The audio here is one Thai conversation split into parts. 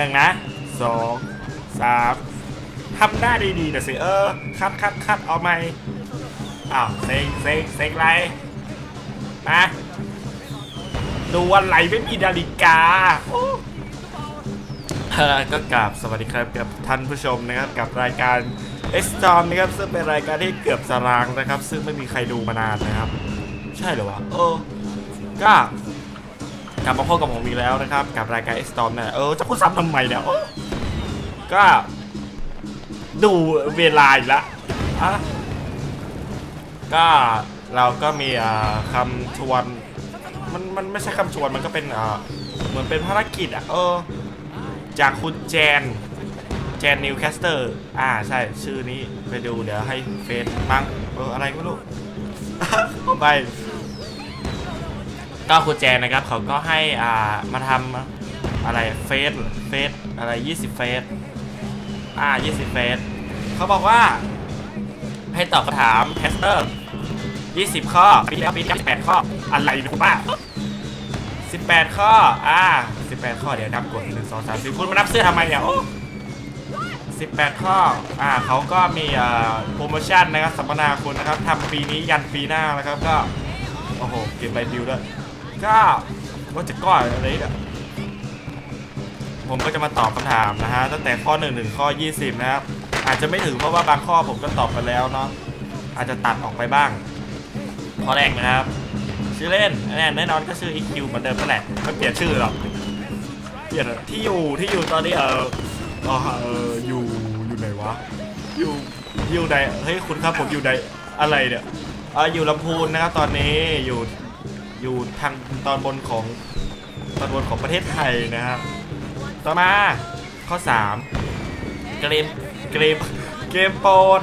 นึ่งนะสองสามทำได้ดีๆนะสิเออคัดคัดคัดเอาไหมอ้าวเซ็งเซ็งเซ็งไรมาดูอะไรไม่มีนาฬิกาโอ้เอ่อก็กราบสวัสดีครับกับท่านผู้ชมนะครับกับรายการ X Storm นะครับซึ่งเป็นรายการที่เกือบสรางนะครับ ซึ่งไม่มีใครดูมานานนะครับ ใช่หรอวะเออก็ กลับมาพบกับผมอีกแล้วนะครับ กับรายการ X Storm เนี่ยเออจะพูดซ้ำทำไมเนี่ยก็ ดูเวลาอีกล้วอะก็เราก็มีอ่าคำชวนมันมันไม่ใช่คำชวนมันก็เป็นเหมือนเป็นภารกิจอะเออ จากคุณแจนแจนนิวแคสเตอร์ อ่าใช่ ชื่อนี้ไปดูเดี๋ยวให้เฟซมั้งเอออะไรก็ไม่รู้ ไป ก็คุณแจนนะครับเขาก็ให้อ่ามาทำอะไรเฟซเฟซอะไร 20 เฟซอ่า 20 เฟซเขาบอกว่า ให้ตอบคำถามแคสเตอร์ 20 ข้อปีแล้วปีที่แล้ว18ข้อ อะไรนะคุณป้า18 ข้อ อ่า 18 ข้อ เดี๋ยวนับกด1 2 3 4คุณมานับเสื้อทำไมเนี่ยโอ้18 ข้อ อ่าเขาก็มีอ่อโปรโมชั่นนะครับสัมมนาคุณนะครับทำปีนี้ยันปีหน้านะครับก็ โอ้โห เก็บใบดิวด้วย ก็ว่าจะก้อนอะไรเนี่ยผมก็จะมาตอบคำถามนะฮะตั้งแต่ข้อ1ถึงข้อ 20 นะครับ อาจจะไม่ถึงเพราะว่าบางข้อผมก็ตอบไปแล้วเนาะอาจจะตัดออกไปบ้าง ข้อแรกนะครับ ชื่อเล่นแน่นอนก็ชื่อ EQ เหมือนเดิมนั่นแหละไม่เปลี่ยนชื่อหรอกเปลี่ยนที่อยู่ที่อยู่ตอนนี้เออเอออยู่อยู่ไหนวะอยู่อยู่ในเฮ้ยคุณครับผมอยู่ในอะไรเนี่ยเอออยู่ลำพูนนะครับตอนนี้อยู่ อยู่ทางตอนบนของตอนบนของประเทศไทยนะครับ ต่อมาข้อ 3 เกมเกมเกมโปรด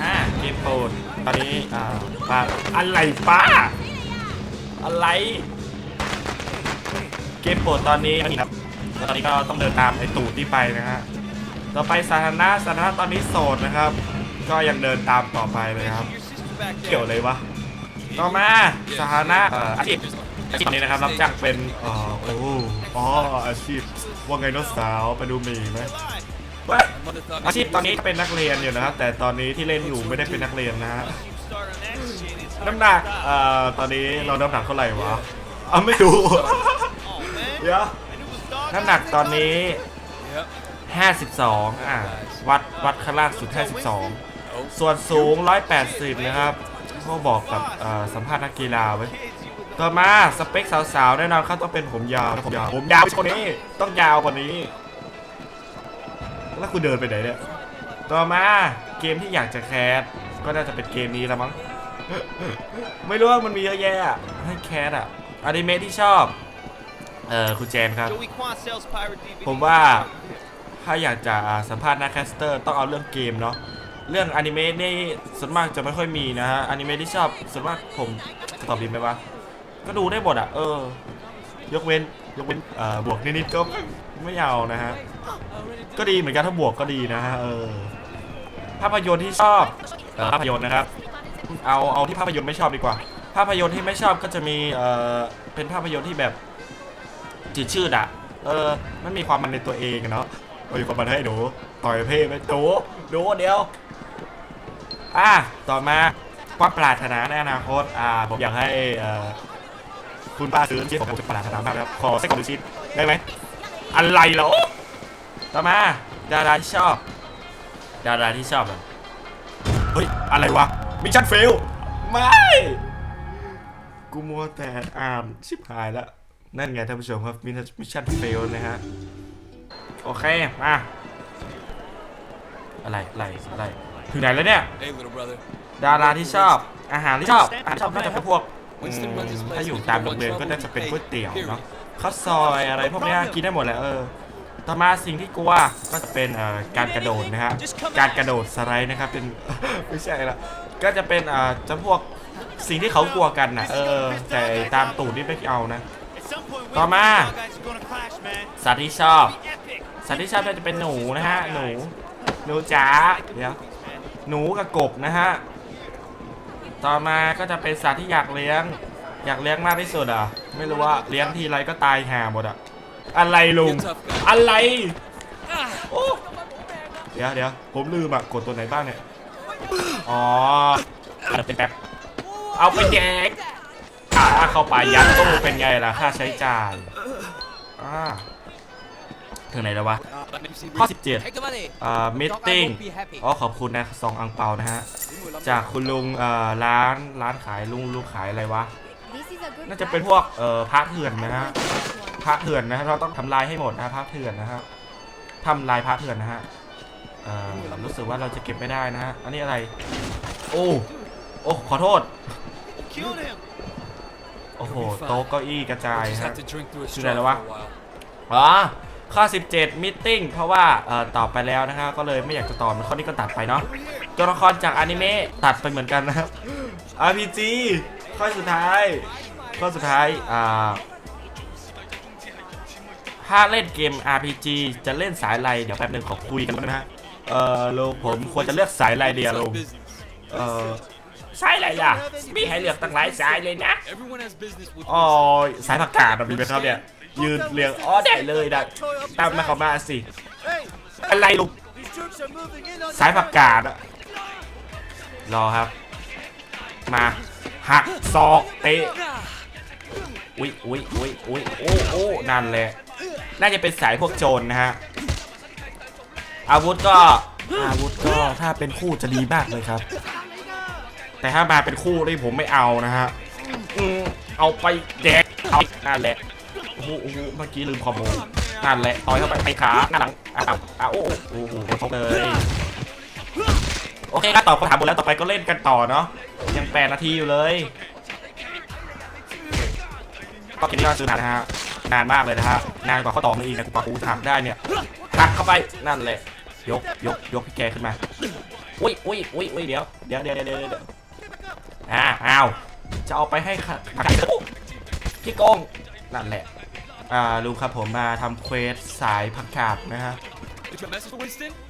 อ่าเกมโปรดตอนนี้อ่าป้าอะไรป้าอะไร เกมโปรดตอนนี้นี่ครับตอนนี้ก็ต้องเดินตามไอ้ตูดที่ไปนะฮะต่อไปสาธารณะสาธารณะตอนนี้โสดนะครับ ก็ยังเดินตามต่อไปเลยครับ เกี่ยวเลยวะ ต่อมาสาธารณะเอ่ออาชีพอาชีพนี้นะครับรับจ้างเป็นเอ่อโอ้โหอ๋ออาชีพว่าไงน้องสาวไปดูหมีไหมเว้ยอาชีพตอนนี้เป็นนักเรียนอยู่นะครับแต่ตอนนี้ที่เล่นอยู่ไม่ได้เป็นนักเรียนนะฮะน้ำหนักเอ่อตอนนี้เราน้ำหนักเท่าไหร่วะเอาไม่รู้เดี๋ยวน้ำหนักตอนนี้ 52 อ่าวัดวัดข้างล่างสุด 52 ส่วนสูง 180 นะครับ เขาบอกกับเอ่อสัมภาษณ์นักกีฬาไว้ต่อมาสเปคสาวๆแน่นอนเขาต้องเป็นผมยาวผมยาวผมยาวกว่านี้ต้องยาวกว่านี้ แล้วคุณเดินไปไหนเนี่ยต่อมาเกมที่อยากจะแคสก็น่าจะเป็นเกมนี้แล้วมั้งไม่รู้ว่ามันมีเยอะแยะอะให้แคสอะอนิเมะที่ชอบเออคุณแจนครับ ผมว่าถ้าอยากจะสัมภาษณ์นักแคสเตอร์ต้องเอาเรื่องเกมเนาะ เรื่องอนิเมะนี่ส่วนมากจะไม่ค่อยมีนะฮะอนิเมะที่ชอบส่วนมากผมตอบดีไหมวะก็ดูได้หมดอะเออ ยกเว้นยกเว้นเอ่อบวกนิดๆก็ไม่เอานะฮะก็ดีเหมือนกันถ้าบวกก็ดีนะฮะเออภาพยนตร์ที่ชอบภาพยนตร์นะครับเอาเอาที่ภาพยนตร์ไม่ชอบดีกว่า ภาพยนตร์ที่ไม่ชอบก็จะมีเอ่อเป็นภาพยนตร์ที่แบบจืดชืดอะเออไม่มีความมันในตัวเองเนาะเอาอยู่กับมันให้หนูต่อยเพ่ไปดูดูเดียว อะต่อมาความปรารถนาในอนาคตอ่าผมอยากให้คุณป้าซื้อชิ้นของผมเป็นปรารถนามากครับขอสักหนึ่งชิ้นได้ไหมอะไรเหรอต่อมาดาราที่ชอบ ดาราที่ชอบอะเฮ้ยอะไรวะมิชชั่นเฟลไม่กูมัวแต่อ่านชิบหายแล้วนั่นไงท่านผู้ชมครับมิชชั่นเฟลนะฮะ โอเค มา อะไร อะไร อะไร ถึงไหนแล้วเนี่ย Hey, little brother. ดาราที่ชอบ อาหารที่ชอบอาหารชอบน่าจะเป็นพวกอืมถ้าอยู่ตามโรงเรียนก็น่าจะเป็นก๋วยเตี๋ยวเนาะข้าวซอยอะไรพวกเนี้ยกินได้หมดแหละเออ ต่อมาสิ่งที่กลัวก็จะเป็นเอ่อการกระโดดนะฮะการกระโดดสไลด์นะครับเป็น ไม่ใช่ละก็จะเป็นเอ่อจำพวกสิ่งที่เขากลัวกันนะเออ แต่ตามตูดนี่ไม่เอานะ ต่อมา สัตว์ที่ชอบ สัตว์ที่ชอบน่าจะเป็นหนูนะฮะหนูหนูจ๋าเดี๋ยว หนูกับกบนะฮะ ต่อมาก็จะเป็นสัตว์ที่อยากเลี้ยง อยากเลี้ยงมากที่สุดอะ ไม่รู้ว่าเลี้ยงทีไรก็ตายห่าหมดอะ อะไรลุง อะไรโอ้เดี๋ยวเดี๋ยวผมลืมอะกดตัวไหนบ้างเนี่ย อ๋อเอาเป็นแป๊บเอาไปแจกอ่าเข้าไปยัดตู้เป็นไงล่ะ ค่าใช้จ่ายอ่า ถึงไหนแล้ววะ ข้อ 17อ่ามิทติ้งอ๋อขอบคุณนะสองอังเปานะฮะ จากคุณลุงเอ่อร้านร้านขายลุงลุงขายอะไรวะ น่าจะเป็นพวกเอ่อพระเถื่อนนะฮะพระเถื่อนนะฮะเราต้องทำลายให้หมดนะพระเถื่อนนะฮะทำลายพระเถื่อนนะฮะเอ่อรู้สึกว่าเราจะเก็บไม่ได้นะฮะ อันนี้อะไร โอ้โอ้ขอโทษโอ้โหโต๊ะเก้าอี้กระจายฮะชื่ออะไรแล้ววะอ๋อ ข้อ 17มิทติ้งเพราะว่าเอ่อตอบไปแล้วนะครับก็เลยไม่อยากจะตอบข้อนี้ก็ตัดไปเนาะตัวละครจากอนิเมะตัดไปเหมือนกันนะครับ RPG ข้อสุดท้าย ข้อสุดท้ายอ่าถ้าเล่นเกม RPG จะเล่นสายอะไรเดี๋ยวแป๊บหนึงขอคุยกันนะฮะเอ่อลุงผมควรจะเลือกสายอะไรเดียวลุงเอ่อสายอะไรล่ะ มีให้เลือกตั้งหลายสายเลยนะอ๋อสายผักกาดอะมีไหมครับเนี่ย ยืนเรียงอ๋อได้เลยได้ตามมาเข้ามาสิ อะไรลูกสายผักกาดอะรอครับ มาหักศอกเตะอุ้ยอุ้ยอุ้ยอุ้ยโอ้โอ้นั่นแหละน่าจะเป็นสายพวกโจรนะฮะ อาวุธก็ อาวุธก็ถ้าเป็นคู่จะดีมากเลยครับ แต่ถ้ามาเป็นคู่นี่ผมไม่เอานะฮะอืมเอาไปแดกเอานั่นแหละ โอ้โหโอ้โหเมื่อกี้ลืมคอมโบนั่นแหละต่อยเข้าไปไปขาหน้าหลังอ้าวอ้าวโอ้โหโอ้โหชกเลย โอเคครับตอบคำถามหมดแล้วต่อไปก็เล่นกันต่อเนาะยังแปดนาทีอยู่เลยก็เกมนี้ก็ซื้อนานนะฮะนานมากเลยนะฮะนานกว่าเขาตอบมาอีกนะกว่ากูทำได้เนี่ยหักเข้าไปนั่นแหละยกยกยกพี่แกขึ้นมาอุ้ยอุ้ยอุ้ยอุ้ยเดี๋ยวเดี๋ยวเดี๋ยวเดี๋ยวเดี๋ยวอ้าวจะเอาไปให้ขัดขัดพี่โกงนั่นแหละ อ่าลุงครับผมมาทำเควสสายผักกาดนะฮะ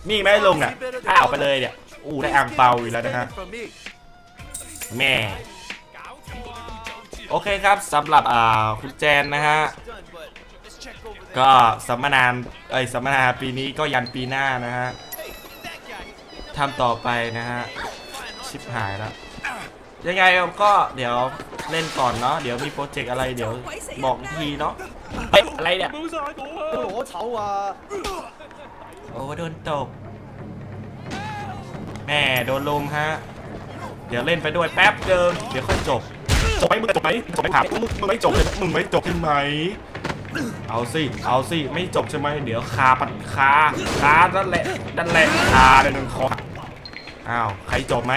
มีไหมลุงอะถ้าเอาไปเลยเนี่ยอู้ได้อ่างเปาอีกแล้วนะฮะแม่โอเคครับสำหรับอ่าคุณแจนนะฮะ ก็สัมมนานเอ้ยสัมมนาปีนี้ก็ยันปีหน้านะฮะทำต่อไปนะฮะ ชิบหายแล้ว ยังไงก็เดี๋ยวเล่นก่อนเนาะเดี๋ยวมีโปรเจกต์อะไรเดี๋ยวบอกอีกทีเนาะ อะไรเนี่ยมึงอโอ้โหเฉาอะโอ้โดนตกแม่โดนลงฮะ เดี๋ยวเล่นไปด้วยแป๊บเดิมเดี๋ยวค่อยจบ จบไหมมึงจบไหมจบไหมถามมึงไม่จบเลยมึงไม่จบใช่ไหม เอาสิ เอาสิ ไม่จบใช่ไหม เดี๋ยวคาปัดคาคาดันแหละดันแหละคาเดี๋ยวนึงคอ อ้าวใครจบไหม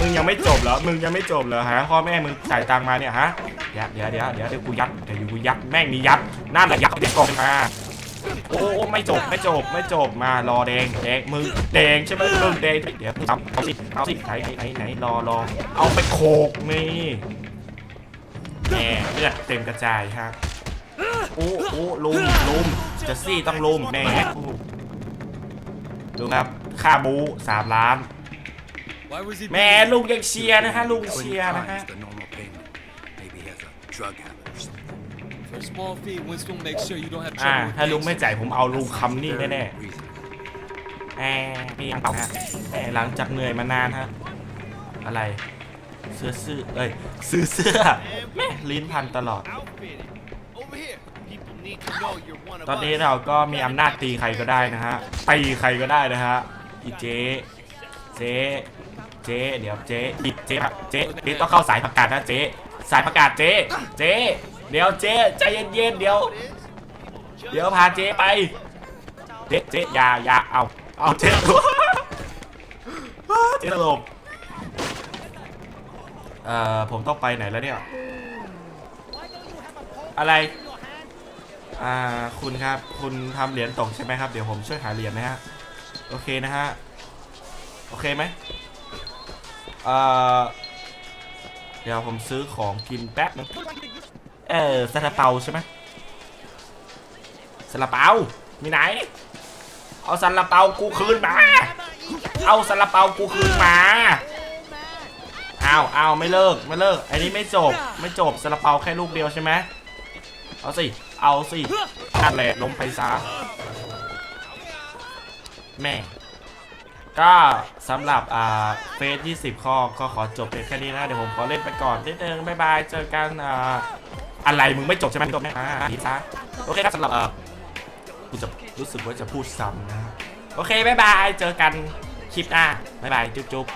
มึงยังไม่จบเหรอมึงยังไม่จบเหรอฮะพ่อแม่มึงจ่ายตังค์มาเนี่ยฮะเดี๋ยวเดี๋ยวเดี๋ยวเดี๋ยวเดี๋ยวกูยัดเดี๋ยวกูยัดแม่งมียัดนั่นแหละยัดเด็กกองมาโอ้ไม่จบไม่จบไม่จบมารอแดงแดงมึงแดงใช่ไหมมึงแดงเดี๋ยวทำเอาสิเอาสิไหนไหนไหนรอรอเอาไปโขกนี่แหมเลือดเต็มกระจายฮะโอ้โอ้ลุมลุมจะซี่ต้องลุมแน่ดูครับค่าบูสามล้าน แม่ลุงยังเชียร์นะฮะลุง But เชี he ยร์นะฮะ declines the normal payment. Maybe he has a drug habit or something. For a small fee, Winston will make sure you don't have อ่า trouble with ถ้าลุงไม่ gangsters. จ่ายผมเอาลุงคำนี่ Very แน่ reasonable. ๆแหมมีอังเปาฮะแหมหลังจากเหนื่อยมานานฮะ อะไรเสื้อซื้อเอ้ยซื้อเสื้อแม่ลิ้นพันตลอดตอนนี้เราก็มีอำนาจตีใครก็ได้นะฮะตีใครก็ได้นะฮะอีเจ๊ เจ๊เจ๊เดี๋ยวเจ๊อีเจ๊ครับเจ๊นี่ต้องเข้าสายประกาศนะเจ๊สายประกาศเจ๊เจ๊เดี๋ยวเจ๊ใจเย็นๆเดี๋ยว เดี๋ยวพาเจ๊ไป เจ๊เจ๊อย่าอย่าเอาเอาเจ๊เจ๊ตลกเอ่อผมต้องไปไหนแล้วเนี่ย อะไรอ่าคุณครับคุณทำเหรียญตกใช่ไหมครับ เดี๋ยวผมช่วยหาเหรียญนะฮะ โอเคนะฮะ โอเคไหมเอ่อเดี๋ยวผมซื้อของกินแป๊บนึงเออซาลาเปาใช่ไหมซาลาเปามีไหน เอาซาลาเปากูคืนมา เอาซาลาเปากูคืนมาเออ้าวอ้าวไม่เลิกไม่เลิก อันนี้ไม่จบไม่จบซาลาเปาแค่ลูกเดียวใช่ไหมเอาสิ เอาสินั่นแหละล้มไปซะแม่ ก็สำหรับอ่าเฟส20 ข้อก็ขอจบเพียงแค่นี้นะ เดี๋ยวผมขอเล่นไปก่อนนิดนึงบ๊ายบาย เจอกันอ่าอะไรมึงไม่จบใช่ไหมจบไหมอ่าดีซะโอเคครับสำหรับอ่ากูจะรู้สึกว่าจะพูดซ้ำนะ โอเคบ๊ายบาย เจอกันคลิปหน้าบ๊ายบายจุ๊บ